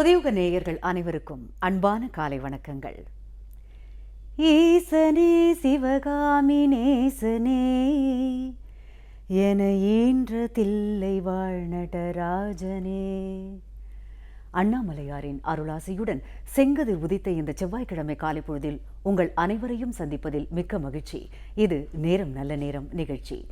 புதியுக நேயர்கள் அனைவருக்கும் அன்பான காலை வணக்கங்கள். ஈசனே சிவகாமி நேசனே என ஈன்ற தில்லை வாழ் நடராஜனே அண்ணாமலையாரின் அருளாசையுடன் செங்கதிர் உதித்த இந்த செவ்வாய்க்கிழமை காலை பொழுதில் உங்கள் அனைவரையும் சந்திப்பதில் மிக்க மகிழ்ச்சி. இது நேரம் நல்ல நேரம் நிகழ்ச்சி.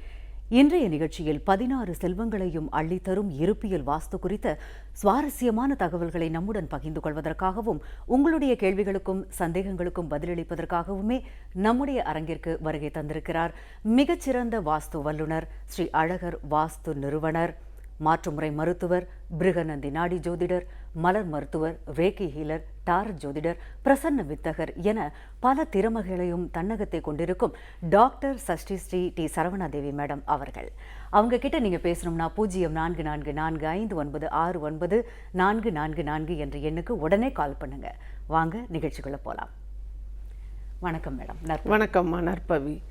இன்றைய நிகழ்ச்சியில் பதினாறு செல்வங்களையும் அள்ளித்தரும் இருப்பியல் வாஸ்து குறித்த சுவாரஸ்யமான தகவல்களை நம்முடன் பகிர்ந்து கொள்வதற்காகவும் உங்களுடைய கேள்விகளுக்கும் சந்தேகங்களுக்கும் பதிலளிப்பதற்காகவுமே நம்முடைய அரங்கிற்கு வருகை தந்திருக்கிறார் மிகச்சிறந்த வாஸ்து வல்லுனர் ஸ்ரீ அழகர் வாஸ்து நிறுவனர். மாற்றுமுறை மருத்துவர் பிருகநந்தி நாடி ஜோதிடர் மலர் மருத்துவர் ரேக்கி ஹீலர் டாரட் ஜோதிடர் பிரசன்ன வித்தகர் என பல திறமைகளையும் தன்னகத்தை கொண்டிருக்கும் doctor Sashti Sri T Saravanadevi madam அவர்கள். அவங்க கிட்ட நீங்க பேசணும்னா பூஜ்ஜியம் நான்கு நான்கு நான்கு ஐந்து ஒன்பது ஆறு ஒன்பது நான்கு நான்கு நான்கு என்ற எண்ணுக்கு உடனே கால் பண்ணுங்க. வாங்க நிகழ்ச்சிக்குள்ள போலாம். வணக்கம் மேடம். நற்ப- வணக்கம்மா நற்பவி.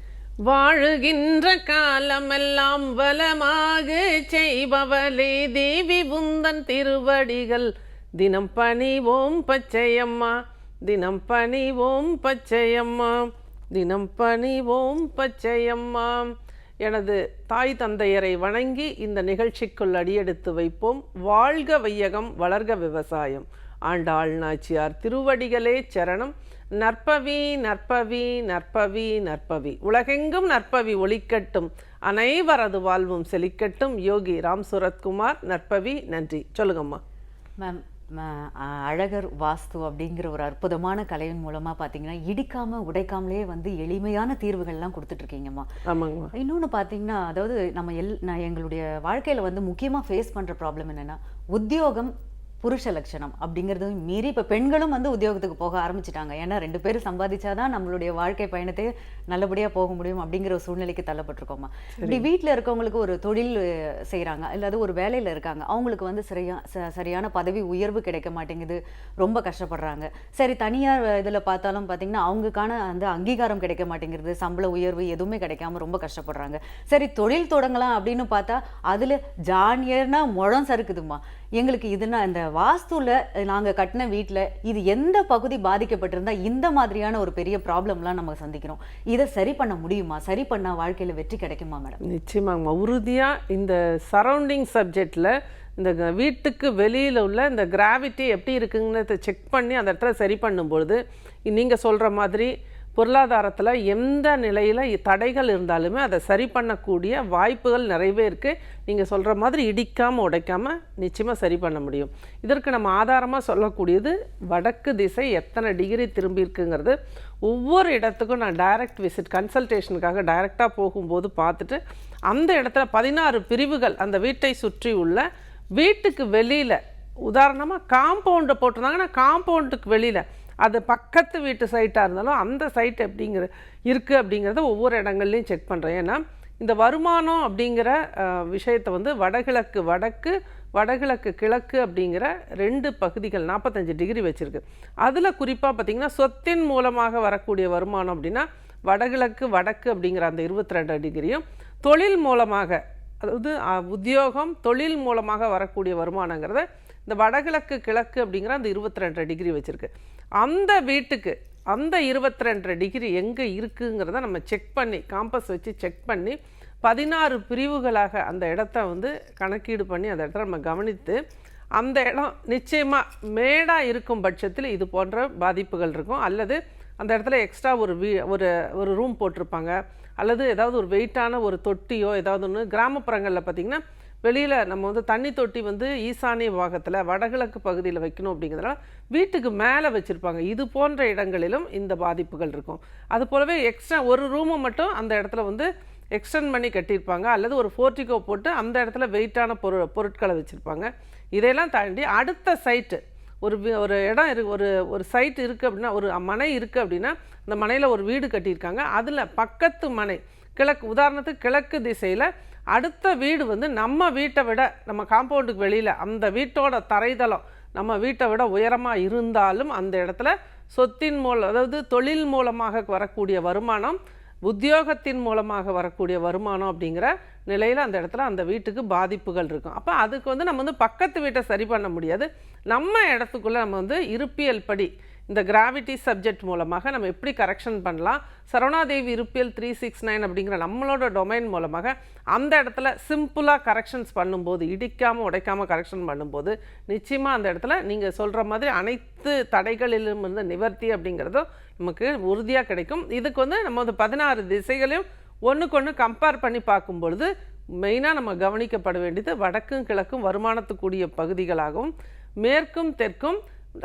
வாழுகின்ற காலமெல்லாம் வளமாக செய்பவளே தேவி உந்தன் திருவடிகள். தினம் பணிவோம் பச்சையம்மா தினம் பணிவோம் பச்சையம்மா தினம் பணிவோம் பச்சையம்மா. எனது தாய் தந்தையரை வணங்கி இந்த நிகழ்ச்சிக்குள் அடியெடுத்து வைப்போம். வாழ்க வையகம் வளர்க விவசாயம். ஆண்டாள் நாச்சியார் திருவடிகளே சரணம். நற்பவி நற்பவி நற்பவி நற்பவி. உலகெங்கும் நற்பவி ஒளிக்கட்டும். அனைவரது வாழ்வும் செழிக்கட்டும். யோகி ராம் சுரத்குமார் நற்பவி நன்றி. சொல்லுங்கம்மா. மேம் அழகர் வாஸ்து அப்படிங்கிற ஒரு அற்புதமான கலையின் மூலமா பாத்தீங்கன்னா இடிக்காம உடைக்காமலே வந்து எளிமையான தீர்வுகள்லாம் கொடுத்துட்டு இருக்கீங்கம்மா ஆமாங்கம்மா. இன்னொன்று பார்த்தீங்கன்னா அதாவது நம்ம எல் நான் எங்களுடைய வாழ்க்கையில் வந்து முக்கியமாக ஃபேஸ் பண்ணுற ப்ராப்ளம் என்னென்னா உத்தியோகம் புருஷ லட்சணம் அப்படிங்கிறது மீறி இப்போ பெண்களும் வந்து உத்தியோகத்துக்கு போக ஆரம்பிச்சிட்டாங்க. ஏன்னா ரெண்டு பேரும் சம்பாதிச்சாதான் நம்மளுடைய வாழ்க்கை பயணத்தை நல்லபடியாக போக முடியும் அப்படிங்கிற ஒரு சூழ்நிலைக்கு தள்ளப்பட்டிருக்கோமா? இப்படி வீட்டில் இருக்கவங்களுக்கு ஒரு தொழில் செய்கிறாங்க இல்லாத ஒரு வேலையில் இருக்காங்க. அவங்களுக்கு வந்து சரியா ச- சரியான பதவி உயர்வு கிடைக்க மாட்டேங்குது. ரொம்ப கஷ்டப்படுறாங்க. சரி தனியார் இதில் பார்த்தாலும் பார்த்தீங்கன்னா அவங்களுக்கான அந்த அங்கீகாரம் கிடைக்க மாட்டேங்கிறது சம்பள உயர்வு எதுவுமே கிடைக்காம ரொம்ப கஷ்டப்படுறாங்க. சரி தொழில் தொடங்கலாம் அப்படின்னு பார்த்தா அதில் ஜானியர்னா முழம் சறுக்குதுமா? எங்களுக்கு இதுனா இந்த வாஸ்துவில் நாங்கள் கட்டின வீட்டில் இது எந்த பகுதி பாதிக்கப்பட்டிருந்தால் இந்த மாதிரியான ஒரு பெரிய ப்ராப்ளம்லாம் நம்ம சந்திக்கிறோம். இதை சரி பண்ண முடியுமா? சரி பண்ணால் வாழ்க்கையில் வெற்றி கிடைக்குமா மேடம்? நிச்சயமாங்கம்மா. உறுதியாக இந்த சரௌண்டிங் சப்ஜெக்டில் இந்த க- வீட்டுக்கு வெளியில் உள்ள இந்த கிராவிட்டி எப்படி இருக்குங்கிறத செக் பண்ணி அந்த இடத்துல சரி பண்ணும்பொழுது நீங்கள் சொல்கிற மாதிரி பொருளாதாரத்தில் எந்த நிலையில் தடைகள் இருந்தாலுமே அதை சரி பண்ணக்கூடிய வாய்ப்புகள் நிறையவே இருக்குது நீங்கள் சொல்கிற மாதிரி இடிக்காமல் உடைக்காமல் நிச்சயமாக சரி பண்ண முடியும். இதற்கு நம்ம ஆதாரமாக சொல்லக்கூடியது வடக்கு திசை எத்தனை டிகிரி திரும்பி இருக்குங்கிறது. ஒவ்வொரு இடத்துக்கும் நான் டைரக்ட் விசிட் கன்சல்டேஷனுக்காக டைரெக்டாக போகும்போது பார்த்துட்டு அந்த இடத்துல பதினாறு பிரிவுகள் அந்த வீட்டை சுற்றி உள்ள வீட்டுக்கு வெளியில் உதாரணமாக காம்பவுண்டை போட்டிருந்தாங்கன்னா காம்பவுண்டுக்கு வெளியில் அது பக்கத்து வீட்டு சைட்டாக இருந்தாலும் அந்த சைட் எப்படிங்கிற இருக்குது அப்படிங்கிறத ஒவ்வொரு இடங்கள்லையும் செக் பண்ணுறேன் ஏன்னா இந்த வருமானம் அப்படிங்கிற விஷயத்தை வந்து வடகிழக்கு வடக்கு வடகிழக்கு கிழக்கு அப்படிங்கிற ரெண்டு பகுதிகள் நாற்பத்தஞ்சு டிகிரி வச்சுருக்கு. அதில் குறிப்பாக பார்த்திங்கன்னா சொத்தின் மூலமாக வரக்கூடிய வருமானம் அப்படின்னா வடகிழக்கு வடக்கு அப்படிங்கிற அந்த இருபத்தி ரெண்டு டிகிரியும் தொழில் மூலமாக அதாவது உத்தியோகம் தொழில் மூலமாக வரக்கூடிய வருமானங்கிறத இந்த வடகிழக்கு கிழக்கு அப்படிங்கிற அந்த இருபத்தி ரெண்டரை டிகிரி வச்சுருக்கு. அந்த வீட்டுக்கு அந்த இருபத்தி ரெண்டு டிகிரி எங்கே இருக்குங்கிறத நம்ம செக் பண்ணி காம்பஸ் வச்சு செக் பண்ணி பதினாறு பிரிவுகளாக அந்த இடத்த வந்து கணக்கீடு பண்ணி அந்த இடத்த நம்ம கவனித்து அந்த இடம் நிச்சயமாக மேடாக இருக்கும் பட்சத்தில் இது போன்ற பாதிப்புகள் இருக்கும். அல்லது அந்த இடத்துல எக்ஸ்ட்ரா ஒரு வீ ஒரு ஒரு ரூம் போட்டிருப்பாங்க. அல்லது ஏதாவது ஒரு வெயிட்டான ஒரு தொட்டியோ ஏதாவது ஒன்று கிராமப்புறங்களில் பார்த்திங்கன்னா வெளியில் நம்ம வந்து தண்ணி தொட்டி வந்து ஈசானிய பாகத்தில் வடகிழக்கு பகுதியில் வைக்கணும் அப்படிங்கிறதுனால வீட்டுக்கு மேலே வச்சுருப்பாங்க. இது போன்ற இடங்களிலும் இந்த பாதிப்புகள் இருக்கும். அது போலவே எக்ஸ்ட்ரா ஒரு ரூமை மட்டும் அந்த இடத்துல வந்து எக்ஸ்டெண்ட் பண்ணி கட்டியிருப்பாங்க. அல்லது ஒரு ஃபோர்ட்டிகோ போட்டு அந்த இடத்துல வெயிட்டான பொரு பொருட்களை வச்சுருப்பாங்க. இதையெல்லாம் தாண்டி அடுத்த சைட்டு ஒரு ஒரு இடம் இரு ஒரு ஒரு சைட் இருக்குது அப்படின்னா ஒரு மனை இருக்குது அப்படின்னா அந்த மனையில் ஒரு வீடு கட்டியிருக்காங்க. அதில் பக்கத்து மனை கிழக்கு உதாரணத்துக்கு கிழக்கு திசையில் அடுத்த வீடு வந்து நம்ம வீட்டை விட நம்ம காம்பவுண்டுக்கு வெளியில் அந்த வீட்டோட தரைதளம் நம்ம வீட்டை விட உயரமாக இருந்தாலும் அந்த இடத்துல சொத்தின் மூலம் அதாவது தொழில் மூலமாக வரக்கூடிய வருமானம் உத்தியோகத்தின் மூலமாக வரக்கூடிய வருமானம் அப்படிங்கிற நிலையில் அந்த இடத்துல அந்த வீட்டுக்கு பாதிப்புகள் இருக்கும். அப்போ அதுக்கு வந்து நம்ம வந்து பக்கத்து வீட்டை சரி பண்ண முடியாது. நம்ம இடத்துக்குள்ளே நம்ம வந்து இருப்பியல் படி இந்த கிராவிட்டி சப்ஜெக்ட் மூலமாக நம்ம எப்படி கரெக்ஷன் பண்ணலாம்? சரவணாதேவி இருப்பியல் த்ரீ சிக்ஸ் நைன் அப்படிங்கிற நம்மளோட டொமைன் மூலமாக அந்த இடத்துல சிம்பிளாக கரெக்ஷன்ஸ் பண்ணும்போது இடிக்காமல் உடைக்காமல் கரெக்ஷன் பண்ணும்போது நிச்சயமாக அந்த இடத்துல நீங்கள் சொல்கிற மாதிரி அனைத்து தடைகளிலும் இருந்து நிவர்த்தி அப்படிங்கிறதும் நமக்கு உறுதியாக கிடைக்கும். இதுக்கு வந்து நம்ம வந்து பதினாறு திசைகளையும் ஒன்றுக்கு ஒன்று கம்பேர் பண்ணி பார்க்கும் பொழுது மெயினாக நம்ம கவனிக்கப்பட வேண்டியது வடக்கும் கிழக்கும் வருமானத்துக்கூடிய பகுதிகளாகவும் மேற்கும் தெற்கும்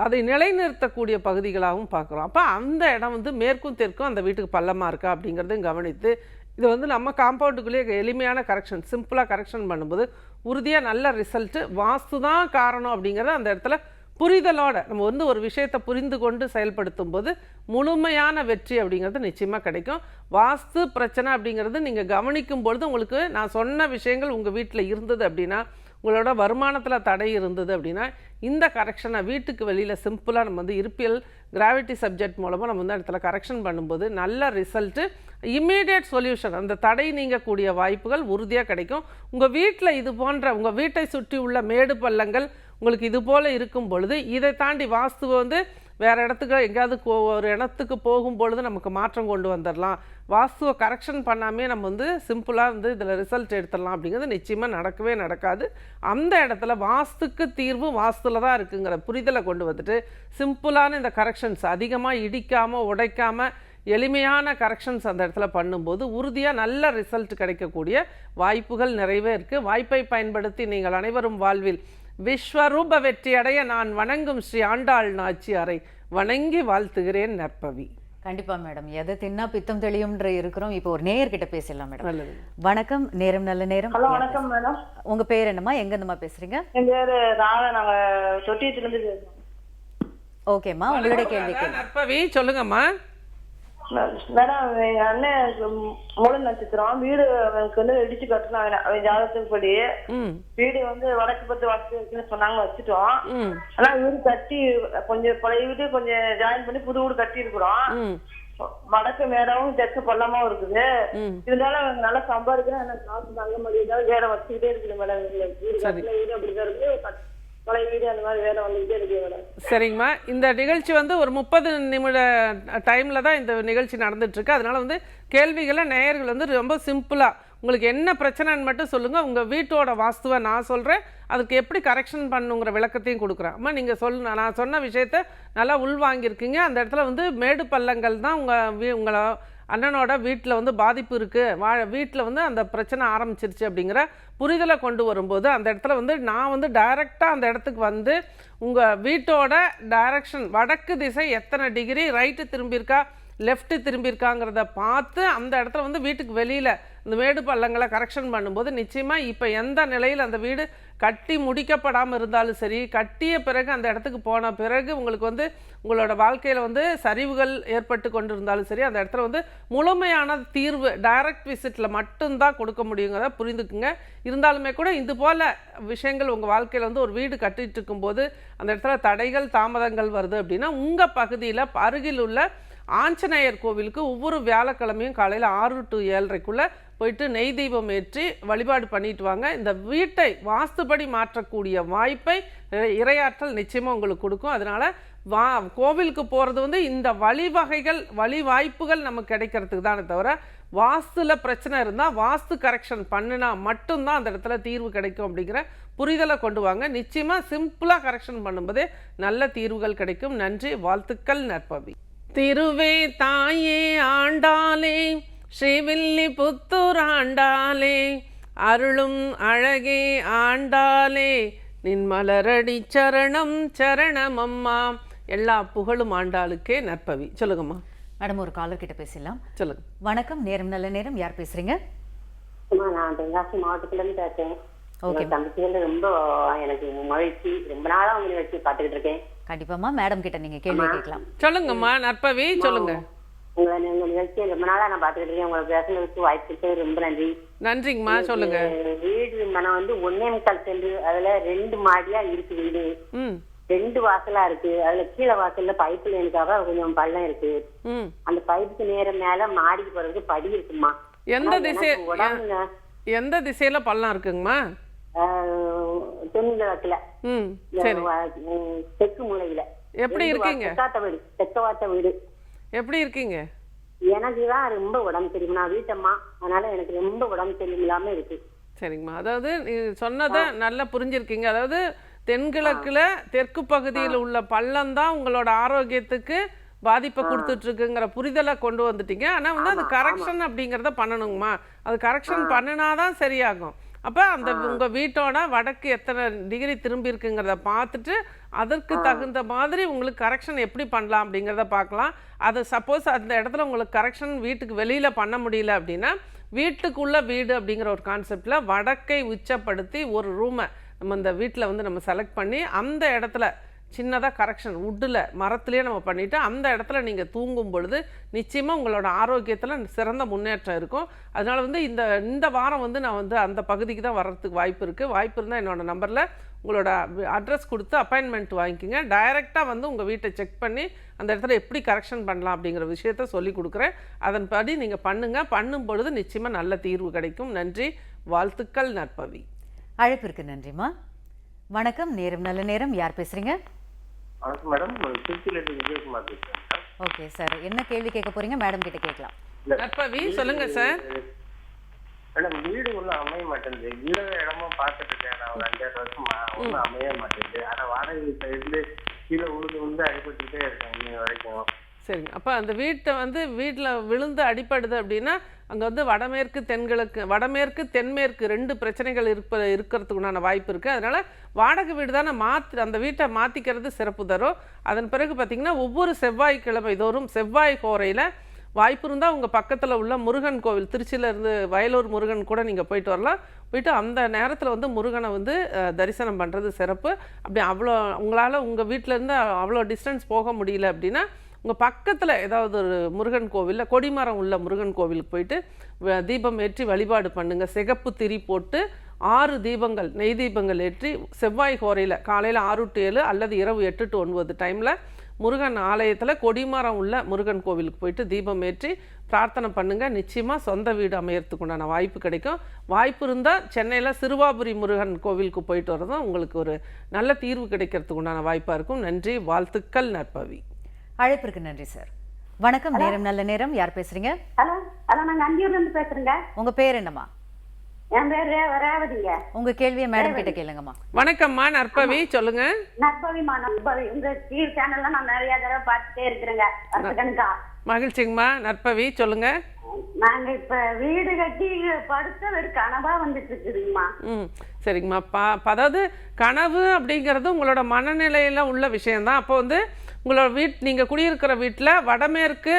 அதை நிலைநிறுத்தக்கூடிய பகுதிகளாகவும் பார்க்குறோம். அப்போ அந்த இடம் வந்து மேற்கும் தெற்கும் அந்த வீட்டுக்கு பள்ளமாக இருக்கா அப்படிங்கிறதையும் கவனித்து இது வந்து நம்ம காம்பவுண்டுக்குள்ளேயே எளிமையான கரெக்ஷன் சிம்பிளாக கரெக்ஷன் பண்ணும்போது உறுதியாக நல்ல ரிசல்ட்டு வாஸ்து தான் காரணம் அப்படிங்கிறத அந்த இடத்துல புரிதலோட நம்ம வந்து ஒரு விஷயத்தை புரிந்து கொண்டு செயல்படுத்தும் போது முழுமையான வெற்றி அப்படிங்கிறது நிச்சயமாக கிடைக்கும். வாஸ்து பிரச்சனை அப்படிங்கிறது நீங்கள் கவனிக்கும் பொழுது உங்களுக்கு நான் சொன்ன விஷயங்கள் உங்கள் வீட்டில் இருந்தது அப்படின்னா உங்களோட வருமானத்தில் தடை இருந்தது அப்படின்னா இந்த கரெக்ஷனை வீட்டுக்கு வெளியில் சிம்பிளாக நம்ம வந்து இருப்பியல் கிராவிட்டி சப்ஜெக்ட் மூலமாக நம்ம வந்து இடத்துல கரெக்ஷன் பண்ணும்போது நல்ல ரிசல்ட்டு இம்மீடியட் சொல்யூஷன் அந்த தடை நீங்கக்கூடிய வாய்ப்புகள் உறுதியாக கிடைக்கும். உங்கள் வீட்டில் இது போன்ற உங்கள் வீட்டை சுற்றி உள்ள மேடு பள்ளங்கள் உங்களுக்கு இது போல் இருக்கும் பொழுது இதை தாண்டி வாஸ்து வந்து வேறு இடத்துக்கு எங்கேயாவது கோ- ஒரு இடத்துக்கு போகும் பொழுது நமக்கு மாற்றம் கொண்டு வந்துடலாம் வாஸ்துவை கரெக்ஷன் பண்ணாமே நம்ம வந்து சிம்பிளாக வந்து இதில் ரிசல்ட் எடுத்துடலாம் அப்படிங்கிறது நிச்சயமாக நடக்கவே நடக்காது. அந்த இடத்துல வாஸ்துக்கு தீர்வு வாஸ்துவில் தான் இருக்குங்கிற புரிதலை கொண்டு வந்துட்டு சிம்பிளான இந்த கரெக்ஷன்ஸ் அதிகமாக இடிக்காமல் உடைக்காமல் எளிமையான கரெக்ஷன்ஸ் அந்த இடத்துல பண்ணும்போது உறுதியாக நல்ல ரிசல்ட் கிடைக்கக்கூடிய வாய்ப்புகள் நிறையவே இருக்குது வாய்ப்பை பயன்படுத்தி நீங்கள் அனைவரும் வாழ்வில் விஸ்வரூப வெற்றியடைய நான் வணங்கும் ஸ்ரீ ஆண்டாள் நாச்சியாரை வணங்கி வாழ்த்துகிறேன் நற்பவி. கண்டிப்பா மேடம். எதை தின்னா பித்தம் தெளியும்ன்ற இருக்கிறோம். இப்போ ஒரு நேயர்கிட்ட பேசலாம் மேடம். வணக்கம். நேரம் நல்ல நேரம். ஹலோ வணக்கம் மேடம். உங்க பேர் என்னம்மா? எங்க இருந்துமா பேசுறீங்க? என் பேரு ராதா நாங்க தொட்டியத்துல இருந்து பேசுறோம். ஓகேம்மா. உங்களுடைய கேள்வி நற்பவி. சொல்லுங்கம்மா. மேடம் எங்க அண்ணன் மூல நட்சத்திரம் வீடு அவனுக்கு வந்து இடிச்சு கட்டணும் அவன் ஜாதகத்துக்கு படி. வீடு வந்து வடக்கு பத்து இருக்குன்னு சொன்னாங்க வச்சுட்டோம். ஆனா வீடு கட்டி கொஞ்சம் பழைய வீடு கொஞ்சம் ஜாயின் பண்ணி புது வீடு கட்டி இருக்கிறோம். வடக்கு மேடமும் தெற்கு பள்ளமாவும் இருக்குது. இருந்தாலும் அவங்க நல்லா சம்பாதிக்கிறேன். எனக்கு காசு நல்ல மாதிரி வேலை வச்சுக்கிட்டே இருக்குது மேடம். வீடு வீடு அப்படிதான் இருக்கு. வீடு அந்த மாதிரி வேலை வந்துகிட்டே இருக்கு சரிங்கம்மா. இந்த நிகழ்ச்சி வந்து ஒரு முப்பது நிமிட டைமில் தான் இந்த நிகழ்ச்சி நடந்துட்டுருக்கு. அதனால் வந்து கேள்விகளை நேயர்கள் வந்து ரொம்ப சிம்பிளாக உங்களுக்கு என்ன பிரச்சனைன்னு மட்டும் சொல்லுங்கள் உங்கள் வீட்டோட வாஸ்துவை நான் சொல்கிறேன் அதுக்கு எப்படி கரெக்ஷன் பண்ணுங்கிற விளக்கத்தையும் கொடுக்குறேன். அம்மா நீங்கள் சொல் நான் சொன்ன விஷயத்த நல்லா உள்வாங்கியிருக்கீங்க. அந்த இடத்துல வந்து மேடு பள்ளங்கள் தான் உங்கள் உங்களை அண்ணனோட வீட்டில் வந்து பாதிப்பு இருக்குது வா வீட்டில் வந்து அந்த பிரச்சனை ஆரம்பிச்சிருச்சு அப்படிங்கிற புரிதலை கொண்டு வரும்போது அந்த இடத்துல வந்து நான் வந்து டைரெக்டாக அந்த இடத்துக்கு வந்து உங்கள் வீட்டோட டைரக்ஷன் வடக்கு திசை எத்தனை டிகிரி ரைட்டு திரும்பியிருக்கா லெஃப்ட்டு திரும்பியிருக்காங்கிறத பார்த்து அந்த இடத்துல வந்து வீட்டுக்கு வெளியில் இந்த மேடு பள்ளங்களை கரெக்ஷன் பண்ணும்போது நிச்சயமாக இப்போ எந்த நிலையில் அந்த வீடு கட்டி முடிக்கப்படாமல் இருந்தாலும் சரி கட்டிய பிறகு அந்த இடத்துக்கு போன பிறகு உங்களுக்கு வந்து உங்களோட வாழ்க்கையில் வந்து சரிவுகள் ஏற்பட்டு கொண்டு இருந்தாலும் சரி அந்த இடத்துல வந்து முழுமையான தீர்வு டைரக்ட் விசிட்டில் மட்டும்தான் கொடுக்க முடியுங்கிறத புரிந்துக்குங்க. இருந்தாலுமே கூட இது போல் விஷயங்கள் உங்கள் வாழ்க்கையில் வந்து ஒரு வீடு கட்டிட்டு இருக்கும்போது அந்த இடத்துல தடைகள் தாமதங்கள் வருது அப்படின்னா உங்கள் பகுதியில் அருகில் உள்ள ஆஞ்சநேயர் கோவிலுக்கு ஒவ்வொரு வியாழக்கிழமையும் காலையில் ஆறு டு ஏழரைக்குள்ளே போயிட்டு நெய் தீபம் ஏற்றி வழிபாடு பண்ணிட்டு வாங்க. இந்த வீட்டை வாஸ்துபடி மாற்றக்கூடிய வாய்ப்பை இரையாற்றல் நிச்சயமாக உங்களுக்கு கொடுக்கும். அதனால் வா கோவிலுக்கு போகிறது வந்து இந்த வழிவகைகள் வழி வாய்ப்புகள் நமக்கு கிடைக்கிறதுக்கு தானே தவிர வாஸ்துல பிரச்சனை இருந்தால் வாஸ்து கரெக்ஷன் பண்ணினா மட்டும்தான் அந்த இடத்துல தீர்வு கிடைக்கும் அப்படிங்கிற புரிதலை கொண்டு வாங்க. நிச்சயமாக சிம்பிளாக கரெக்ஷன் பண்ணும்போதே நல்ல தீர்வுகள் கிடைக்கும். நன்றி வாழ்த்துக்கள் நற்பவி. திருவே தாயே ஆண்டாளே ஸ்ரீவில்லி புத்தூர் ஆண்டாளே அருளும் அழகே ஆண்டாளே. நின் மலரடி சரணம் சரணம் அம்மா எல்லா புகழும் ஆண்டாளுக்கே நற்பவி. சொல்லுங்கம்மா. மேடம் ஒரு காலர் கிட்ட பேசலாம் சொல்லுங்க. வணக்கம் நேரம் நல்ல நேரம். யார் பேசுறீங்க? நான் தென்காசி மாவட்டத்துல இருந்து பேசுறேன் வந்து ரொம்ப எனக்கு மகிழ்ச்சி. ரொம்ப நாளா உங்க நிகழ்ச்சி பார்த்துக்கிட்டு இருக்கேன். கண்டிப்பாமா மேடம் கிட்ட நீங்க கேள்வி கேட்கலாம். சொல்லுங்கம்மா நற்பவி சொல்லுங்க. உங்க உங்க நிகழ்ச்சியை ரொம்ப நாளா நான் பார்த்துக்கிட்டு இருக்கேன். உங்களுக்கு பேசுனதுக்கு வாய்ப்பு கொடுத்தது ரொம்ப நன்றி. நன்றிங்கம்மா சொல்லுங்க. வீடு மனம் வந்து ஒன்னே முக்கால் சென்று அதுல ரெண்டு மாடியா இருக்கு வீடு. ரெண்டு வாசலா இருக்கு. அதுல கீழே வாசல்ல பைப் லைனுக்காக கொஞ்சம் பள்ளம் இருக்கு. அந்த பைப்புக்கு நேர மேல மாடிக்கு போறதுக்கு படி இருக்குமா? எந்த திசை எந்த திசையில பள்ளம் இருக்குங்கம்மா? தென்கிழக்குல தெற்கு மூலையில. எப்படி இருக்கீங்க? தெற்கவாத்த வீடு. எப்படி இருக்கீங்க? எனக்கு தான் ரொம்ப உடம்பு சரியில்லை. நான் வீட்டம்மா அதனால எனக்கு ரொம்ப உடம்பு சரியில்லாம இருக்கு. சரிங்கம்மா. அதாவது நீ சொன்னதை நல்லா புரிஞ்சிருக்கீங்க. அதாவது தென்கிழக்குல தெற்கு பகுதியில் உள்ள பள்ளம் தான் உங்களோட ஆரோக்கியத்துக்கு பாதிப்பை கொடுத்துட்டு இருக்குங்கிற புரிதலை கொண்டு வந்துட்டீங்க. ஆனா வந்து அது கரெக்ஷன் அப்படிங்கிறத பண்ணணுங்கம்மா. அது கரெக்ஷன் பண்ணினாதான் சரியாகும். அப்போ அந்த உங்க வீட்டோட வடக்கு எத்தனை டிகிரி திரும்பி இருக்குங்கிறத பார்த்துட்டு அதற்கு தகுந்த மாதிரி உங்களுக்கு கரெக்ஷன் எப்படி பண்ணலாம் அப்படிங்கிறத பார்க்கலாம். அது சப்போஸ் அந்த இடத்துல உங்களுக்கு கரெக்ஷன் வீட்டுக்கு வெளியில பண்ண முடியல அப்படின்னா வீட்டுக்குள்ள வீடு அப்படிங்கிற ஒரு கான்செப்ட்ல வடக்கை உச்சப்படுத்தி ஒரு ரூமை நம்ம இந்த வீட்டில் வந்து நம்ம செலக்ட் பண்ணி அந்த இடத்துல சின்னதாக கரெக்ஷன் வுட்டில் மரத்துலேயே நம்ம பண்ணிவிட்டு அந்த இடத்துல நீங்கள் தூங்கும் பொழுது நிச்சயமாக உங்களோட ஆரோக்கியத்தில் சிறந்த முன்னேற்றம் இருக்கும். அதனால வந்து இந்த இந்த வாரம் வந்து நான் வந்து அந்த பகுதிக்கு தான் வர்றதுக்கு வாய்ப்பு இருக்குது வாய்ப்பு இருந்தால் என்னோடய நம்பரில் உங்களோட அட்ரஸ் கொடுத்து அப்பாயின்மெண்ட் வாங்கிக்கோங்க. டைரெக்டாக வந்து உங்கள் வீட்டை செக் பண்ணி அந்த இடத்துல எப்படி கரெக்ஷன் பண்ணலாம் அப்படிங்கிற விஷயத்த சொல்லி கொடுக்குறேன். அதன்படி நீங்கள் பண்ணுங்கள் பண்ணும் பொழுது நிச்சயமாக நல்ல தீர்வு கிடைக்கும். நன்றி. வாழ்த்துக்கள் நற்பவி. அழைப்பிற்கு நன்றிம்மா. வணக்கம். நேரம் நல்ல நேரம். யார் பேசுகிறீங்க வணக்கம் மேடம். திருச்சியிலேருந்து விஜயகுமார் பேசுகிறேன் ஓகே சார். என்ன கேள்வி கேட்க போறீங்க? மேடம் கிட்ட கேட்கலாம். நற்பவி சொல்லுங்க சார். மேடம் வீடு ஒன்றும் அமைய மாட்டேங்குது. வீடு இடமும் பார்த்துட்டு இருக்கேன். நான் ஒரு அஞ்சாறு வருஷமா ஒன்றும் அமைய மாட்டேங்குது. ஆனால் வாடகை சைடுல கீழே உழுந்து உழுந்து அடிபட்டுக்கிட்டே இருக்கேன் இன்னி வரைக்கும். சரிங்க அப்போ அந்த வீட்டை வந்து வீட்டில் விழுந்து அடிப்படுது அப்படின்னா அங்கே வந்து வடமேற்கு தென்கிழக்கு வடமேற்கு தென்மேற்கு ரெண்டு பிரச்சனைகள் இருப்ப இருக்கிறதுக்குண்டான வாய்ப்பு இருக்குது அதனால் வாடகை வீடு தானே மாற்றி அந்த வீட்டை மாற்றிக்கிறது சிறப்பு தரும். அதன் பிறகு பார்த்திங்கன்னா ஒவ்வொரு செவ்வாய்க்கிழமை தோறும் செவ்வாய் கோரையில் வாய்ப்பு இருந்தால் உங்கள் பக்கத்தில் உள்ள முருகன் கோவில் திருச்சியில இருந்து வயலூர் முருகன் கூட நீங்கள் போயிட்டு வரலாம். போயிட்டு அந்த நேரத்தில் வந்து முருகனை வந்து தரிசனம் பண்ணுறது சிறப்பு. அப்படி அவ்வளோ உங்களால் உங்கள் வீட்டிலேருந்து அவ்வளோ டிஸ்டன்ஸ் போக முடியல அப்படின்னா உங்கள் பக்கத்தில் ஏதாவது ஒரு முருகன் கோவிலில் கொடிமரம் உள்ள முருகன் கோவிலுக்கு போயிட்டு வ- தீபம் ஏற்றி வழிபாடு பண்ணுங்கள் சிகப்பு திரி போட்டு ஆறு தீபங்கள் நெய் தீபங்கள் ஏற்றி செவ்வாய் கோரையில் காலையில் ஆறு டு ஏழு அல்லது இரவு எட்டு டு ஒன்பது டைமில் முருகன் ஆலயத்தில் கொடிமரம் உள்ள முருகன் கோவிலுக்கு போயிட்டு தீபம் ஏற்றி பிரார்த்தனை பண்ணுங்கள் நிச்சயமாக சொந்த வீடு அமையறதுக்கு உண்டான வாய்ப்பு கிடைக்கும். வாய்ப்பு இருந்தால் சென்னையில் சிறுவாபுரி முருகன் கோவிலுக்கு போயிட்டு வரதும் உங்களுக்கு ஒரு நல்ல தீர்வு கிடைக்கிறதுக்கு உண்டான வாய்ப்பாக இருக்கும். நன்றி வாழ்த்துக்கள் நற்பவி. அழைப்பிற்கு நன்றி சார். வணக்கம் நேரம் நல்ல நேரம். யார் பேசுறீங்க? ஹலோ ஹலோ நாங்க அந்தியூர்ல இருந்து பேசுறேங்க. உங்க பேர் என்னம்மா? என் பேர் ரே- ரேவதிங்க. உங்க கேள்வியை மேடம் கிட்ட கேளுங்கம்மா. வணக்கம்மா நற்பவி சொல்லுங்க. நற்பவிமா நற்பவி. உங்க டிவி சேனல்ல நான் நிறைய தடவை பார்த்துட்டே இருக்கிறேங்க. வருஷக்கணக்கா மகிழ்ச்சிங்கம்மா நற்பவி சொல்லுங்க. நாங்க இப்ப வீடு கட்டி படுத்த ஒரு கனவா வந்துட்டு இருக்குதுங்கம்மா ம் சரிங்கம்மா. பா ப- அதாவது கனவு அப்படிங்கிறது உங்களோட மனநிலையில் உள்ள விஷயம்தான். அப்போ வந்து உங்களோட வீட் நீங்கள் குடியிருக்கிற வீட்டில் வடமேற்கு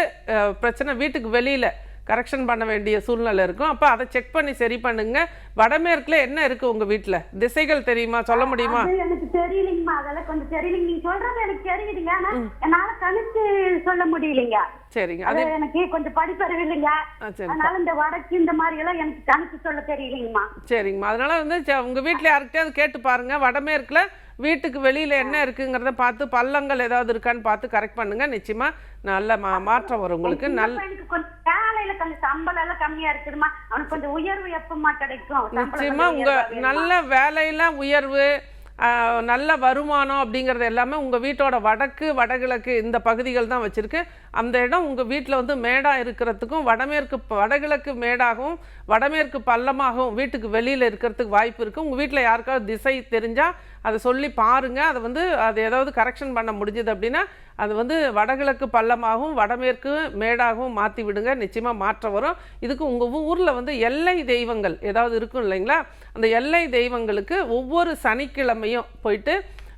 பிரச்சனை வீட்டுக்கு வெளியில் கரெக்ஷன் பண்ண வேண்டிய சூழ்நிலை இருக்கும். அப்போ அதை செக் பண்ணி சரி பண்ணுங்க. வடமேற்குல என்ன இருக்குது உங்கள் வீட்டில் திசைகள் தெரியுமா? சொல்ல முடியுமா? எனக்கு தெரியலைங்கம்மா. அதெல்லாம் கொஞ்சம் தெரியலைங்க. நீங்க சொல்றது எனக்கு தெரியுதுங்க. ஆனா என்னால கணிச்சு சொல்ல முடியலைங்க. சரிங்க. அது எனக்கு கொஞ்சம் படிப்பறிவு இல்லைங்க. அதனால இந்த வடக்கு இந்த மாதிரி எல்லாம் எனக்கு கணிச்சு சொல்ல தெரியலைங்கம்மா. சரிங்கம்மா. அதனால வந்து உங்க வீட்டில் யார்கிட்டயாவது கேட்டு பாருங்க. வடமேற்குல வீட்டுக்கு வெளியில என்ன இருக்குங்கிறத பார்த்து பள்ளங்கள் ஏதாவது இருக்கான்னு பார்த்து கரெக்ட் பண்ணுங்க. நிச்சயமா நல்ல மா மாற்றம் வரும் உங்களுக்கு. சின்ன நல் பையனுக்கு கொஞ்சம் வேலையில கொஞ்சம் சம்பளம் எல்லாம் கம்மியா இருக்குதுமா அவனுக்கு கொஞ்சம் உயர்வு எப்பமா கிடைக்கும்? நிச்சயமா உங்க? நல்ல வேலையில உயர்வு நல்ல வருமானம் அப்படிங்கிறது எல்லாமே உங்க வீட்டோட வடக்கு வடகிழக்கு இந்த பகுதிகள் தான் வச்சிருக்கு. அந்த இடம் உங்க வீட்டில் வந்து மேடா இருக்கிறதுக்கும் வடமேற்கு வடகிழக்கு மேடாகவும் வடமேற்கு பள்ளமாகவும் வீட்டுக்கு வெளியில இருக்கிறதுக்கு வாய்ப்பு இருக்கு. உங்க வீட்டில் யாருக்காவது திசை தெரிஞ்சா அதை சொல்லி பாருங்கள் அதை வந்து அது ஏதாவது கரெக்ஷன் பண்ண முடிஞ்சது அப்படின்னா அது வந்து வடகிழக்கு பள்ளமாகவும் வடமேற்கு மேடாகவும் மாற்றி விடுங்க. நிச்சயமாக மாற்றம் வரும். இதுக்கு உங்கள் ஊரில் வந்து எல்லை தெய்வங்கள் ஏதாவது இருக்கும் இல்லைங்களா? அந்த எல்லை தெய்வங்களுக்கு ஒவ்வொரு சனிக்கிழமையும் போயிட்டு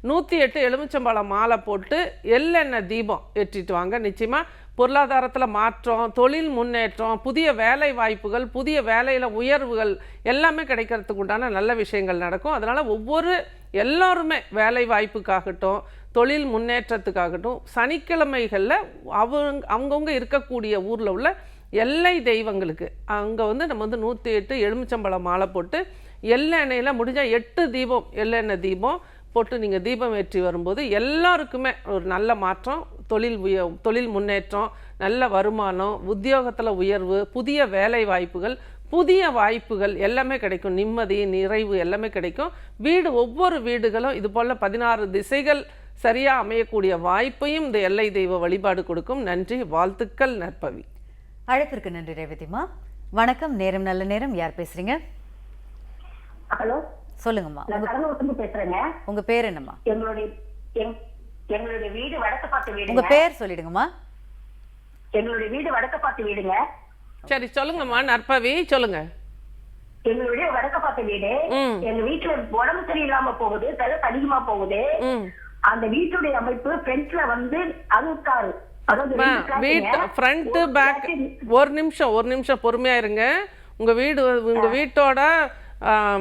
நூற்றி எட்டு எலுமிச்சம்பழம் மாலை போட்டு எள்ளெண்ணெய் தீபம் ஏற்றிட்டு வாங்க. நிச்சயமாக பொருளாதாரத்தில் மாற்றம் தொழில் முன்னேற்றம் புதிய வேலை வாய்ப்புகள் புதிய வேலையில் உயர்வுகள் எல்லாமே கிடைக்கிறதுக்கு உண்டான நல்ல விஷயங்கள் நடக்கும். அதனால் ஒவ்வொரு எல்லோருமே வேலை வாய்ப்புக்காகட்டும் தொழில் முன்னேற்றத்துக்காகட்டும் சனிக்கிழமைகளில் அவங்க அவங்கவுங்க இருக்கக்கூடிய ஊரில் உள்ள எல்லை தெய்வங்களுக்கு அங்கே வந்து நம்ம வந்து நூற்றி எட்டு எலுமிச்சம்பழம் மாலை போட்டு எள்ளெண்ணெயில் முடிஞ்சால் எட்டு தீபம் எள்ளெண்ணெய் தீபம் போட்டு நீங்கள் தீபம் ஏற்றி வரும்போது எல்லாருக்குமே ஒரு நல்ல மாற்றம் தொழில் உய தொழில் முன்னேற்றம் நல்ல வருமானம் உத்தியோகத்தில் உயர்வு புதிய வேலை வாய்ப்புகள் புதிய வாய்ப்புகள் எல்லாமே கிடைக்கும். நிம்மதி நிறைவு எல்லாமே கிடைக்கும். வீடு ஒவ்வொரு வீடுகளும் இது போல் பதினாறு திசைகள் சரியாக அமையக்கூடிய வாய்ப்பையும் இந்த எல்லை தெய்வ வழிபாடு கொடுக்கும். நன்றி வாழ்த்துக்கள் நற்பவி. அழைப்பிற்கு நன்றி ரேவதிமா வணக்கம் நேரம் நல்ல நேரம். யார் பேசுறீங்க? ஹலோ? சொல்லுங்கம்மா. நான் உங்க கடலூர்லேருந்து பேசுறேங்க. உங்க பேர் என்னம்மா? எங்களுடைய எங்- எங்களுடைய வீடு வடக்கு பார்த்து உங்க வீடுங்க பேர் சொல்லிடுங்கம்மா. எங்களுடைய வீடு வடக்கு பார்த்து வீடுங்க. சரி சொல்லுங்கம்மா நற்பவி சொல்லுங்க. எங்களுடைய வடக்கு பார்த்த வீடு. எங்க வீட்டுல உடம்பு சரியில்லாம போகுது செலவு அதிகமா போகுது. அந்த வீட்டுடைய அமைப்பு ஃப்ரண்ட்ல வந்து அழுக்காரு ஒரு பேக் flat ஒரு நிமிஷம் ஒரு நிமிஷம் பொறுமையா இருங்க. உங்க வீடு உங்க வீட்டோட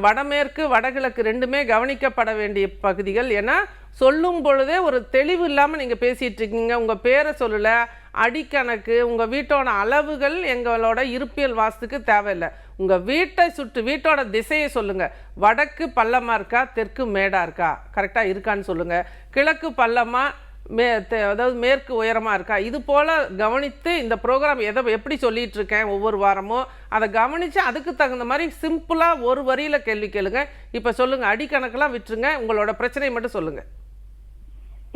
வடமேற்கு வடகிழக்கு ரெண்டுமே கவனிக்கப்பட வேண்டிய பகுதிகள். ஏன்னா சொல்லும் பொழுதே ஒரு தெளிவு இல்லாமல் நீங்கள் பேசிகிட்டு இருக்கீங்க. உங்கள் பேரை சொல்லலை அடிக்கணக்கு உங்கள் வீட்டோட அளவுகள் எங்களோட இருப்பியல் வாஸ்துக்கு தேவையில்லை. உங்கள் வீட்டை சுற்று வீட்டோட திசையை சொல்லுங்கள் வடக்கு பள்ளமாக இருக்கா தெற்கு மேடாக இருக்கா? கரெக்டாக இருக்கான்னு சொல்லுங்கள் கிழக்கு பள்ளமாக மே அதாவது மேற்கு உயரமாக இருக்கா? இது போல் கவனித்து இந்த ப்ரோக்ராம் எதை எப்படி சொல்லிட்டு இருக்கேன் ஒவ்வொரு வாரமும்? அதை கவனித்து அதுக்கு தகுந்த மாதிரி சிம்பிளாக ஒரு வரியில் கேள்வி கேளுங்க. இப்போ சொல்லுங்கள் அடிக்கணக்கெல்லாம் விட்டுருங்க. உங்களோட பிரச்சனையை மட்டும் சொல்லுங்கள்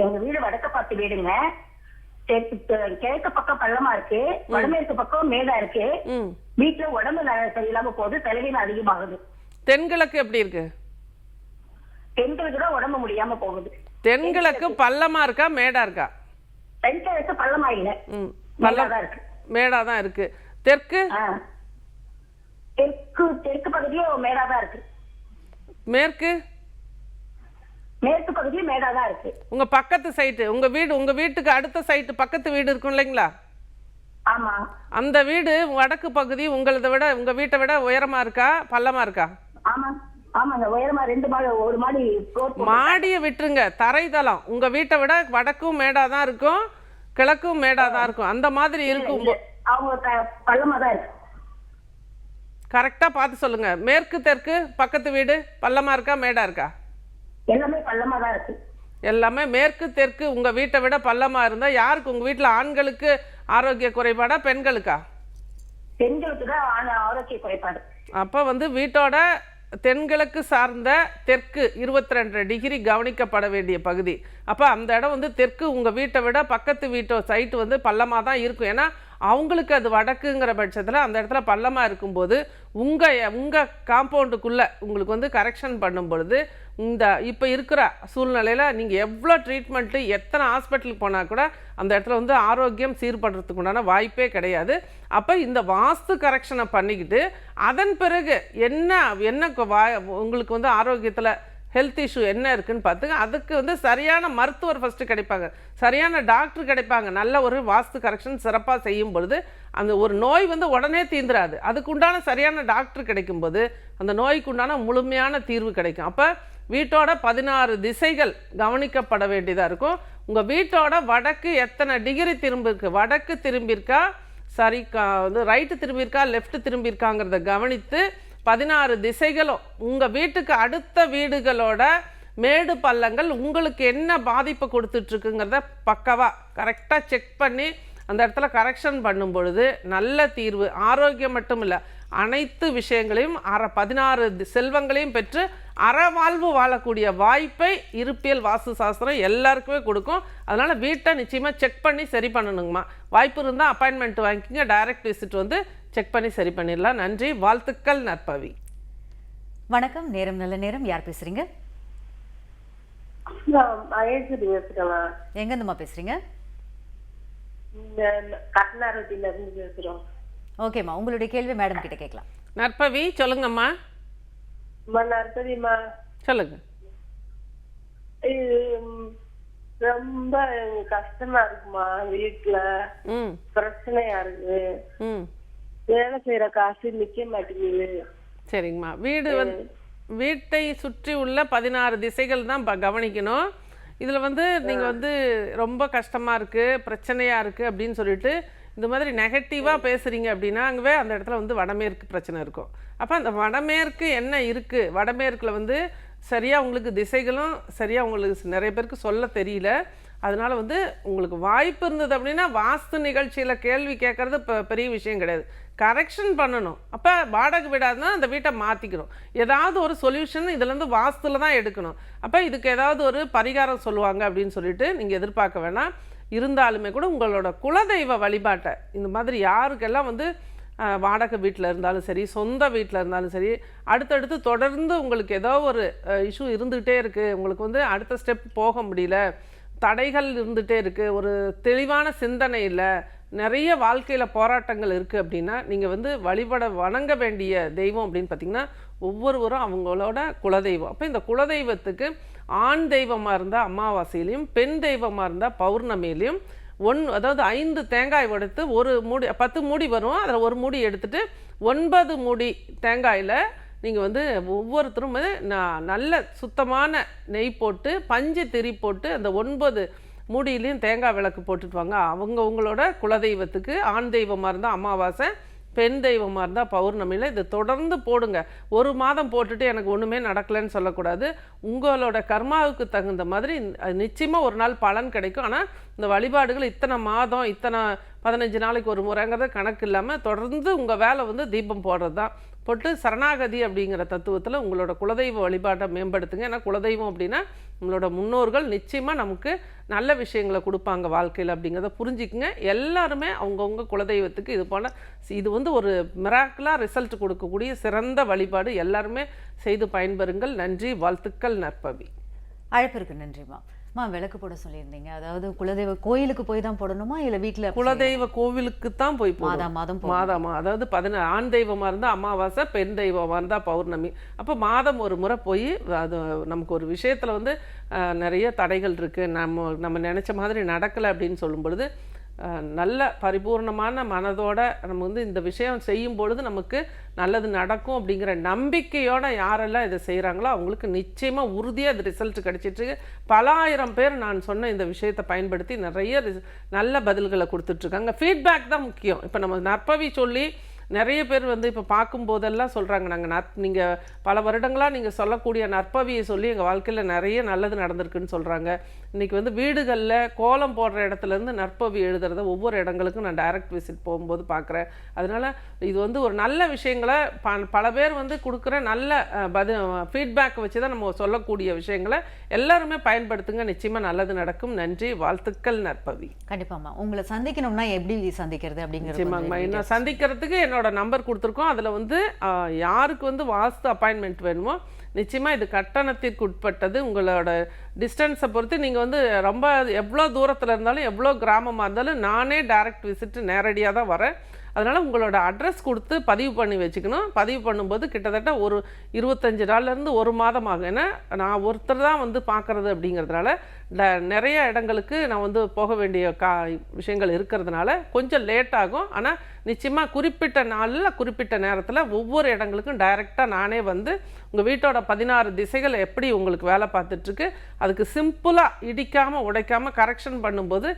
எங்க வீடு வடக்கு பார்த்து வீடுங்க. கிழக்கு பக்கம் பள்ளமா இருக்கு. வடமேற்கு பக்கம் மேடா இருக்கு. வீட்டுல உடம்பு சரியில்லாம போகுது செலவின அதிகமாகுது. தென்கிழக்கு எப்படி இருக்கு? பெண்களுக்கு தான் உடம்பு முடியாம போகுது. தென்கிழக்கு பள்ளமாக இருக்கா மேடாக இருக்கா? தென்கிழக்கு பள்ளமா இல்ல ம் மேடா பள்ளம் தான் இருக்கு. தெற்கு. தெற்கு தெற்கு பகுதியும் மேடா தான் இருக்கு. மேற்கு? மேற்கு பகுதியும் மேடா தான் இருக்கு. உங்கள் பக்கத்து சைட்டு உங்கள் வீடு உங்கள் வீட்டுக்கு அடுத்த சைட்டு பக்கத்து வீடு இருக்கும் இல்லைங்களா? ஆமா. அந்த வீடு வடக்கு பகுதி உங்களதை விட உங்க வீட்டை விட உயரமா இருக்கா பள்ளமா இருக்கா? ஆமா. ஆமாங்க உயரமா ரெண்டு மாடி ஒரு மாடி floor போட்டு- மாடியை விட்டுருங்க. தரைதளம் உங்க வீட்டை விட வடக்கும் மேடா தான் இருக்கும் கிழக்கும் மேடா தான் இருக்கும். அந்த மாதிரி இருக்கும் இல்ல, அவங்க க- பள்ளமா தான் இருக்கு கரெக்டா பார்த்து சொல்லுங்க. மேற்கு தெற்கு பக்கத்து வீடு பள்ளமா இருக்கா மேடா இருக்கா? எல்லாமே பள்ளமா தான் இருக்கு. எல்லாமே மேற்கு தெற்கு உங்க வீட்டை விட பள்ளமா இருந்தா யாருக்கு? உங்க வீட்டுல ஆண்களுக்கு ஆரோக்கிய குறைபாடா பெண்களுக்கா? பெண்களுக்கு தான் ஆரோக்கிய குறைபாடு. அப்போ வந்து வீட்டோட தென்கிழக்கு சார்ந்த தெற்கு இருபத்தி ரெண்டு டிகிரி கவனிக்கப்பட வேண்டிய பகுதி. அப்போ அந்த இடம் வந்து தெற்கு உங்கள் வீட்டை விட பக்கத்து வீட்டோ சைட்டு வந்து பள்ளமாக தான் இருக்கும். ஏன்னா அவங்களுக்கு அது வடக்குங்கிற பட்சத்தில் அந்த இடத்துல பள்ளமாக இருக்கும்போது உங்கள் உங்கள் காம்பவுண்டுக்குள்ளே உங்களுக்கு வந்து கரெக்ஷன் பண்ணும் பொழுது இந்த இப்போ இருக்கிற சூழ்நிலையில் நீங்கள் எவ்வளோ ட்ரீட்மெண்ட்டு எத்தனை ஹாஸ்பிட்டலுக்கு போனால் கூட அந்த இடத்துல வந்து ஆரோக்கியம் சீர்படுறதுக்கு உண்டான வாய்ப்பே கிடையாது. அப்போ இந்த வாஸ்து கரெக்ஷனை பண்ணிக்கிட்டு அதன் பிறகு என்ன என்ன வா உங்களுக்கு வந்து ஆரோக்கியத்தில் ஹெல்த் இஷ்யூ என்ன இருக்குன்னு பார்த்துங்க அதுக்கு வந்து சரியான மருத்துவர் ஃபஸ்ட்டு கிடைப்பாங்க. சரியான டாக்டர் கிடைப்பாங்க. நல்ல ஒரு வாஸ்து கரெக்ஷன் சிறப்பாக செய்யும் பொழுது அந்த ஒரு நோய் வந்து உடனே தீந்துராது. அதுக்கு உண்டான சரியான டாக்டர் கிடைக்கும்போது அந்த நோய்க்கு உண்டான முழுமையான தீர்வு கிடைக்கும். அப்போ வீட்டோட பதினாறு திசைகள் கவனிக்கப்பட வேண்டியதாக இருக்கும். உங்கள் வீட்டோட வடக்கு எத்தனை டிகிரி திரும்பிருக்கு? வடக்கு திரும்பியிருக்கா? சரி கா- வந்து ரைட்டு திரும்பியிருக்கா? லெஃப்ட் திரும்பியிருக்காங்கிறத கவனித்து பதினாறு திசைகளும் உங்கள் வீட்டுக்கு அடுத்த வீடுகளோட மேடு பள்ளங்கள் உங்களுக்கு என்ன பாதிப்பை கொடுத்துட்ருக்குங்கிறத பக்கவாக கரெக்டாக செக் பண்ணி அந்த இடத்துல கரெக்ஷன் பண்ணும் பொழுது நல்ல தீர்வு. ஆரோக்கியம் மட்டும் இல்லை அனைத்து விஷயங்களையும் அற பதினாறு செல்வங்களையும் பெற்று அறவாழ்வு வாழக்கூடிய வாய்ப்பை இருப்பியல் வாஸ்து சாஸ்திரம் எல்லாருக்குமே கொடுக்கும். அதனால் வீட்டை நிச்சயமாக செக் பண்ணி சரி பண்ணணுங்கம்மா. வாய்ப்பு இருந்தால் அப்பாயின்மெண்ட் வாங்கிக்கிங்க டைரக்ட் விசிட் வந்து செக் பண்ணி சரி பண்ணிடலாம். நன்றி. வாழ்த்துக்கள் நற்பவி. வணக்கம். நேரம் நல்ல நேரம். யார் பேசுறீங்க? பேசுறேம்மா எங்கேருந்துமா பேசுறீங்க? ஓகேம்மா. உங்களுடைய கேள்வி மேடம் கிட்ட கேட்கலாம். நற்பவி சொல்லுங்கம்மா. அம்மா நர்சரிம்மா சொல்லுங்க. ரொம்ப கஷ்டமா இருக்குமா வீட்டுல ம். பிரச்சனையா இருக்கு. ம். வேலை செய்யற காசு நிக்க மாட்டேங்குது. சரிங்கம்மா. வீடு வந்து வீட்டை சுற்றி உள்ள பதினாறு திசைகள் தான் கவனிக்கணும். இதில் வந்து நீங்கள் வந்து ரொம்ப கஷ்டமாக இருக்குது பிரச்சனையாக இருக்குது அப்படின்னு சொல்லிட்டு இந்த மாதிரி நெகட்டிவாக பேசுகிறீங்க அப்படின்னா அங்கே அந்த இடத்துல வந்து வடமேற்கு பிரச்சனை இருக்கும். அப்போ அந்த வடமேற்கு என்ன இருக்குது வடமேற்கில் வந்து சரியாக உங்களுக்கு திசைகளும் சரியாக உங்களுக்கு நிறைய பேருக்கு சொல்ல தெரியல. அதனால வந்து உங்களுக்கு வாய்ப்பு இருந்தது அப்படின்னா வாஸ்து நிகழ்ச்சியில் கேள்வி கேட்கறது இப்போ பெரிய விஷயம் கிடையாது. கரெக்ஷன் பண்ணணும். அப்போ வாடகை விடாதுன்னா அந்த வீட்டை மாற்றிக்கணும் ஏதாவது ஒரு சொல்யூஷன் இதுலேருந்து வாஸ்துல தான் எடுக்கணும். அப்போ இதுக்கு ஏதாவது ஒரு பரிகாரம் சொல்லுவாங்க அப்படின்னு சொல்லிட்டு நீங்கள் எதிர்பார்க்க வேணாம். இருந்தாலுமே கூட உங்களோட குலதெய்வ வழிபாட்டை இந்த மாதிரி யாருக்கெல்லாம் வந்து வாடகை வீட்டில் இருந்தாலும் சரி சொந்த வீட்டில் இருந்தாலும் சரி அடுத்தடுத்து தொடர்ந்து உங்களுக்கு ஏதோ ஒரு இஷ்யூ இருந்துகிட்டே இருக்குது உங்களுக்கு வந்து அடுத்த ஸ்டெப் போக முடியல. தடைகள் இருந்துகிட்டே இருக்குது ஒரு தெளிவான சிந்தனை இல்லை. நிறைய வாழ்க்கையில் போராட்டங்கள் இருக்குது அப்படின்னா நீங்கள் வந்து வழிபட வணங்க வேண்டிய தெய்வம் அப்படின்னு பார்த்தீங்கன்னா ஒவ்வொருவரும் அவங்களோட குலதெய்வம். அப்போ இந்த குலதெய்வத்துக்கு ஆண் தெய்வமாக இருந்தால் அமாவாசையிலையும் பெண் தெய்வமாக இருந்தால் பௌர்ணமியிலையும் ஒன் அதாவது ஐந்து தேங்காய் எடுத்து ஒரு மூடி பத்து மூடி வரும். அதில் ஒரு மூடி எடுத்துகிட்டு ஒன்பது மூடி தேங்காயில் நீங்கள் வந்து ஒவ்வொருத்தரும் வந்து நல்ல சுத்தமான நெய் போட்டு பஞ்சு திரி போட்டு அந்த ஒன்பது மூடியிலையும் தேங்காய் விளக்கு போட்டுட்டு வாங்க அவங்க உங்களோட குலதெய்வத்துக்கு ஆண் தெய்வமாக இருந்தால் அமாவாசை பெண் தெய்வமாக இருந்தால் பௌர்ணமியில் இது தொடர்ந்து போடுங்க. ஒரு மாதம் போட்டுட்டு எனக்கு ஒன்றுமே நடக்கலைன்னு சொல்லக்கூடாது. உங்களோட கர்மாவுக்கு தகுந்த மாதிரி நிச்சயமாக ஒரு நாள் பலன் கிடைக்கும். ஆனால் இந்த வழிபாடுகள் இத்தனை மாதம் இத்தனை பதினஞ்சு நாளைக்கு ஒரு முறைங்கிறத கணக்கு இல்லாமல் தொடர்ந்து உங்கள் வேலை வந்து தீபம் போடுறது தான் போட்டு சரணாகதி அப்படிங்கிற தத்துவத்தில் உங்களோட குலதெய்வ வழிபாட்டை மேம்படுத்துங்க. ஏன்னா குலதெய்வம் அப்படின்னா உங்களோட முன்னோர்கள் நிச்சயமாக நமக்கு நல்ல விஷயங்களை கொடுப்பாங்க வாழ்க்கையில் அப்படிங்கிறத புரிஞ்சுக்குங்க. எல்லாருமே அவங்கவுங்க குலதெய்வத்துக்கு இது போல இது வந்து ஒரு மிராக்கலாக ரிசல்ட் கொடுக்கக்கூடிய சிறந்த வழிபாடு எல்லாருமே செய்து பயன்பெறுங்கள். நன்றி வாழ்த்துக்கள் நற்பவி. அழைப்பிற்கு நன்றிம்மா அம்மா விளக்கு போட சொல்லியிருந்தீங்க அதாவது குலதெய்வ கோயிலுக்கு போய் தான் போடணுமா இல்லை வீட்டில் குலதெய்வ கோவிலுக்கு தான் போய். மாதா மாதம். மாதமா அதாவது பதின ஆண் தெய்வமாக இருந்தால் அமாவாசை பெண் தெய்வமாக இருந்தால் பௌர்ணமி அப்போ மாதம் ஒரு முறை போய் அது நமக்கு ஒரு விஷயத்தில் வந்து நிறைய தடைகள் இருக்குது நம்ம நம்ம நினச்ச மாதிரி நடக்கலை அப்படின்னு சொல்லும் பொழுது நல்ல பரிபூர்ணமான மனதோட நம்ம வந்து இந்த விஷயம் செய்யும் பொழுது நமக்கு நல்லது நடக்கும் அப்படிங்கிற நம்பிக்கையோடு யாரெல்லாம் இதை செய்கிறாங்களோ அவங்களுக்கு நிச்சயமாக உறுதியாக அது ரிசல்ட் கிடச்சிட்ருக்கு இருக்கு. பல ஆயிரம் பேர் நான் சொன்ன இந்த விஷயத்தை பயன்படுத்தி நிறைய நல்ல பதில்களை கொடுத்துட்ருக்காங்க ஃபீட்பேக் தான் முக்கியம். இப்போ நம்ம நற்பவி சொல்லி நிறைய பேர் வந்து இப்போ பார்க்கும்போதெல்லாம் சொல்கிறாங்க நாங்கள் நற் நீங்கள் பல வருடங்களாக நீங்கள் சொல்லக்கூடிய நற்பவியை சொல்லி எங்கள் வாழ்க்கையில் நிறைய நல்லது நடந்திருக்குன்னு சொல்கிறாங்க இன்றைக்கி வந்து வீடுகளில் கோலம் போடுற இடத்துலேருந்து நற்பவி எழுதுறத ஒவ்வொரு இடங்களுக்கும் நான் டைரக்ட் விசிட் போகும்போது பார்க்குறேன் அதனால் இது வந்து ஒரு நல்ல விஷயங்களை ப பல பேர் வந்து கொடுக்குற நல்ல பதி ஃபீட்பேக் வச்சு தான் நம்ம சொல்லக்கூடிய விஷயங்களை எல்லாருமே பயன்படுத்துங்க. நிச்சயமாக நல்லது நடக்கும். நன்றி. வாழ்த்துக்கள் நற்பவி. கண்டிப்பாம்மா. உங்களை சந்திக்கணும்னா எப்படி சந்திக்கிறது அப்படிங்கிறது என்ன சந்திக்கிறதுக்கு என்னோட நம்பர் கொடுத்துருக்கோம். அதில் வந்து யாருக்கு வந்து வாஸ்து அப்பாயின்மெண்ட் வேணுமோ நிச்சயமாக இது கட்டணத்திற்கு உட்பட்டது உங்களோட டிஸ்டன்ஸை பொறுத்து நீங்கள் வந்து ரொம்ப எவ்வளோ தூரத்தில் இருந்தாலும் எவ்வளோ கிராமமாக இருந்தாலும் நானே டைரக்ட் விசிட்டு நேரடியாக தான் வரேன். அதனால் உங்களோட அட்ரஸ் கொடுத்து பதிவு பண்ணி வச்சுக்கணும். பதிவு பண்ணும்போது கிட்டத்தட்ட ஒரு இருபத்தஞ்சு நாள்லேருந்து ஒரு மாதம் ஆகும். ஏன்னா நான் ஒருத்தர் தான் வந்து பார்க்குறது அப்படிங்கிறதுனால நிறைய இடங்களுக்கு நான் வந்து போக வேண்டிய கா விஷயங்கள் இருக்கிறதுனால கொஞ்சம் லேட் ஆகும். ஆனால் நிச்சயமாக குறிப்பிட்ட நாளில் குறிப்பிட்ட நேரத்தில் ஒவ்வொரு இடங்களுக்கும் டைரெக்டாக நானே வந்து உங்கள் வீட்டோட பதினாறு திசைகள் எப்படி உங்களுக்கு வேலை பார்த்துட்ருக்கு அதுக்கு சிம்பிளாக இடிக்காமல் உடைக்காமல் கரெக்ஷன் பண்ணும்போது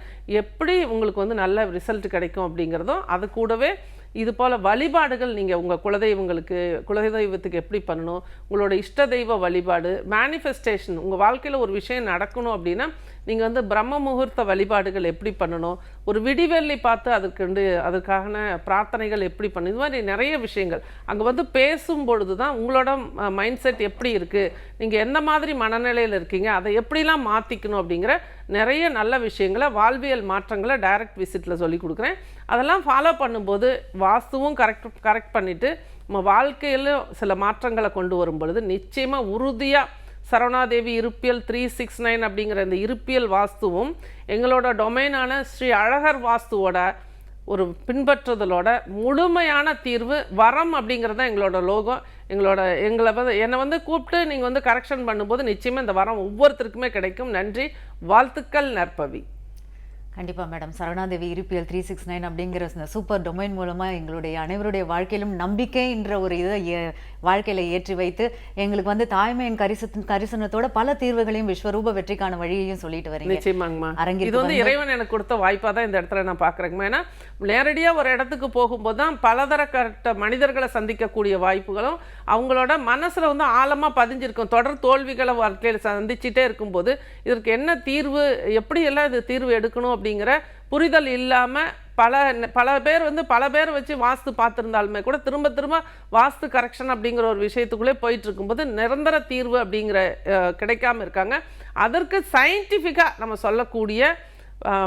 எப்படி உங்களுக்கு வந்து நல்ல ரிசல்ட் கிடைக்கும் அப்படிங்கிறதும் அது கூடவே இது போல் வழிபாடுகள் நீங்கள் உங்கள் குலதெய்வங்களுக்கு குலதெய்வத்துக்கு எப்படி பண்ணணும்? உங்களோட இஷ்ட தெய்வ வழிபாடு மேனிஃபெஸ்டேஷன் உங்கள் வாழ்க்கையில் ஒரு விஷயம் நடக்கணும் அப்படின்னா நீங்கள் வந்து பிரம்ம முகூர்த்த வழிபாடுகள் எப்படி பண்ணணும்? ஒரு விடிவெள்ளி பார்த்து அதுக்கு வந்து அதுக்கான பிரார்த்தனைகள் எப்படி பண்ணணும்? இது மாதிரி நிறைய விஷயங்கள். அங்கே வந்து பேசும் பொழுது தான் உங்களோட மைண்ட் செட் எப்படி இருக்குது நீங்கள் எந்த மாதிரி மனநிலையில் இருக்கீங்க? அதை எப்படிலாம் மாற்றிக்கணும் அப்படிங்கிற நிறைய நல்ல விஷயங்களை வாழ்வியல் மாற்றங்களை டைரக்ட் விசிட்டில் சொல்லி கொடுக்குறேன். அதெல்லாம் ஃபாலோ பண்ணும்போது வாஸ்துவும் கரெக்ட் கரெக்ட் பண்ணிவிட்டு நம்ம வாழ்க்கையில் சில மாற்றங்களை கொண்டு வரும் பொழுது நிச்சயமாக உறுதியாக சரவணாதேவி இருப்பியல் த்ரீ சிக்ஸ் நைன் அப்படிங்கிற இந்த இருப்பியல் வாஸ்துவும் எங்களோட டொமைனான ஸ்ரீ அழகர் வாஸ்துவோட ஒரு பின்பற்றுதலோட முழுமையான தீர்வு வரம் அப்படிங்கிறது தான் எங்களோட லோகம் எங்களோட எங்களை வந்து என்னை வந்து கூப்பிட்டு நீங்கள் வந்து கரெக்ஷன் பண்ணும்போது நிச்சயமாக இந்த வரம் ஒவ்வொருத்தருக்குமே கிடைக்கும். நன்றி. வாழ்த்துக்கள் நற்பவி. கண்டிப்பா மேடம். சரவணாதேவி இருப்பியல் த்ரீ சிக்ஸ் நைன் அப்படிங்கிற இந்த சூப்பர் டொமைன் மூலமா எங்களுடைய அனைவருடைய வாழ்க்கையிலும் நம்பிக்கைன்ற ஒரு இதை வாழ்க்கையில ஏற்றி வைத்து எங்களுக்கு வந்து தாய்மையின் கரிச கரிசனத்தோட பல தீர்வுகளையும் விஸ்வரூப வெற்றிக்கான வழியையும் சொல்லிட்டு வரீங்க. நிச்சயமாங்கம்மா. அரங்கிற்கு இது வந்து இறைவன் எனக்கு கொடுத்த வாய்ப்பாக தான் இந்த இடத்துல நான் பார்க்குறேங்கம்மா. ஏன்னா நேரடியாக ஒரு இடத்துக்கு போகும்போது தான் பலதரப்பட்ட மனிதர்களை சந்திக்கக்கூடிய வாய்ப்புகளும் அவங்களோட மனசில் வந்து ஆழமாக பதிஞ்சிருக்கும். தொடர் தோல்விகளை வாழ்க்கையில் சந்திச்சுட்டே இருக்கும்போது இதற்கு என்ன தீர்வு எப்படியெல்லாம் இது தீர்வு எடுக்கணும் அப்படிங்கிற புரிதல் இல்லாமல் பல பல பேர் வந்து பல பேர் வச்சு வாஸ்து பார்த்துருந்தாலுமே கூட திரும்ப திரும்ப வாஸ்து கரெக்ஷன் அப்படிங்கிற ஒரு விஷயத்துக்குள்ளே போயிட்டு இருக்கும்போது நிரந்தர தீர்வு அப்படிங்கிற கிடைக்காம இருக்காங்க. அதற்கு சயின்டிஃபிக்காக நம்ம சொல்லக்கூடிய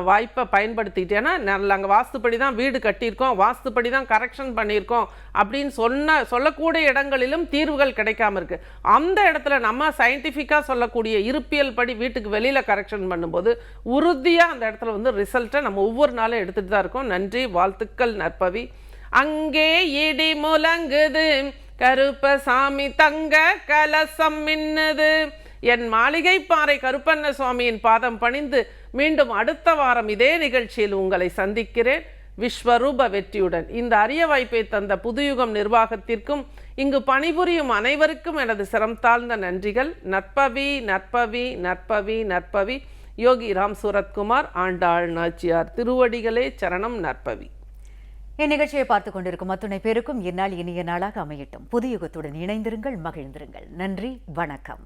வாய்ப்பை வாய்ப்பை நல்ல நாங்கள் வாஸ்துப்படி தான் வீடு கட்டியிருக்கோம் வாஸ்துப்படி தான் கரெக்ஷன் பண்ணியிருக்கோம் அப்படின்னு சொன்ன சொல்லக்கூடிய இடங்களிலும் தீர்வுகள் கிடைக்காம இருக்கு. அந்த இடத்துல நம்ம சயின்டிஃபிக்காக சொல்லக்கூடிய இருப்பியல் படி வீட்டுக்கு வெளியில் கரெக்ஷன் பண்ணும்போது உறுதியாக அந்த இடத்துல வந்து ரிசல்ட்டை நம்ம ஒவ்வொரு நாளும் எடுத்துகிட்டு தான் இருக்கோம். நன்றி வாழ்த்துக்கள் நற்பவி. அங்கே இடி முழங்குது கருப்பசாமி தங்க கலசம் மின்னுது. என் மாளிகை பாறை கருப்பண்ண சுவாமியின் பாதம் பணிந்து மீண்டும் அடுத்த வாரம் இதே நிகழ்ச்சியில் உங்களை சந்திக்கிறேன். விஸ்வரூப வெற்றியுடன். இந்த அரிய வாய்ப்பை தந்த புதுயுகம் நிர்வாகத்திற்கும் இங்கு பணிபுரியும் அனைவருக்கும் எனது சிரம் தாழ்ந்த நன்றிகள். நற்பவி நற்பவி நற்பவி நற்பவி. யோகி ராம் சூரத்குமார் ஆண்டாள் நாச்சியார் திருவடிகளே சரணம் நற்பவி. இந்நிகழ்ச்சியை பார்த்து கொண்டிருக்கும் அத்துணை பேருக்கும் இந்நாள் இனிய நாளாக அமையட்டும். புது யுகத்துடன் இணைந்திருங்கள் மகிழ்ந்திருங்கள். நன்றி வணக்கம்.